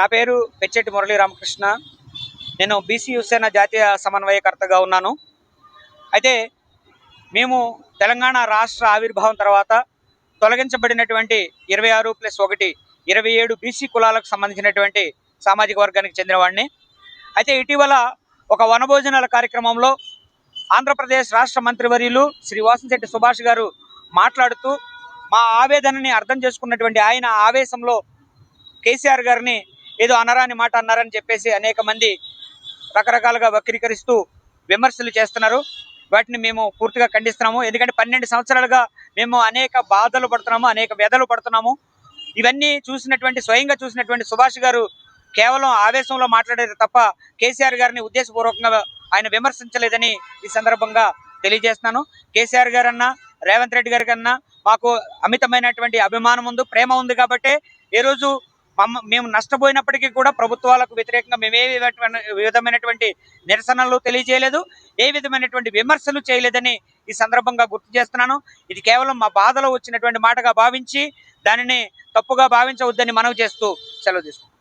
నా పేరు పెచ్చెట్టి మురళీ రామకృష్ణ. నేను బీసీ యువసేన జాతీయ సమన్వయకర్తగా ఉన్నాను. అయితే మేము తెలంగాణ రాష్ట్ర ఆవిర్భావం తర్వాత తొలగించబడినటువంటి ఇరవై ఆరు ప్లస్ ఒకటి ఇరవై ఏడు బీసీ కులాలకు సంబంధించినటువంటి సామాజిక వర్గానికి చెందినవాడిని. అయితే ఇటీవల ఒక వనభోజనాల కార్యక్రమంలో ఆంధ్రప్రదేశ్ రాష్ట్ర మంత్రివర్యులు శ్రీ వాసంశెట్టి సుభాష్ గారు మాట్లాడుతూ మా ఆవేదనని అర్థం చేసుకున్నటువంటి ఆయన ఆవేశంలో కేసీఆర్ గారిని ఏదో అనరాని మాట అన్నారని చెప్పేసి అనేక మంది రకరకాలుగా వక్రీకరిస్తూ విమర్శలు చేస్తున్నారు. వాటిని మేము పూర్తిగా ఖండిస్తున్నాము. ఎందుకంటే పన్నెండు సంవత్సరాలుగా మేము అనేక బాధలు పడుతున్నాము అనేక వ్యధలు పడుతున్నాము. ఇవన్నీ చూసినటువంటి స్వయంగా చూసినటువంటి సుభాష్ గారు కేవలం ఆవేశంలో మాట్లాడారు తప్ప కేసీఆర్ గారిని ఉద్దేశపూర్వకంగా ఆయన విమర్శించలేదని ఈ సందర్భంగా తెలియజేస్తున్నాను. కేసీఆర్ గారన్నా రేవంత్ రెడ్డి గారి కన్నా మాకు అమితమైనటువంటి అభిమానం ఉంది ప్రేమ ఉంది కాబట్టి ఈ రోజు మమ్మ మేము నష్టపోయినప్పటికీ కూడా ప్రభుత్వాలకు వ్యతిరేకంగా మేమే విధమైనటువంటి నిరసనలు తెలియజేయలేదు ఏ విధమైనటువంటి విమర్శలు చేయలేదని ఈ సందర్భంగా గుర్తు చేస్తున్నాను. ఇది కేవలం మా బాధలో వచ్చినటువంటి మాటగా భావించి దానిని తప్పుగా భావించవద్దని మనవి చేస్తూ సెలవు తీసుకుంటాం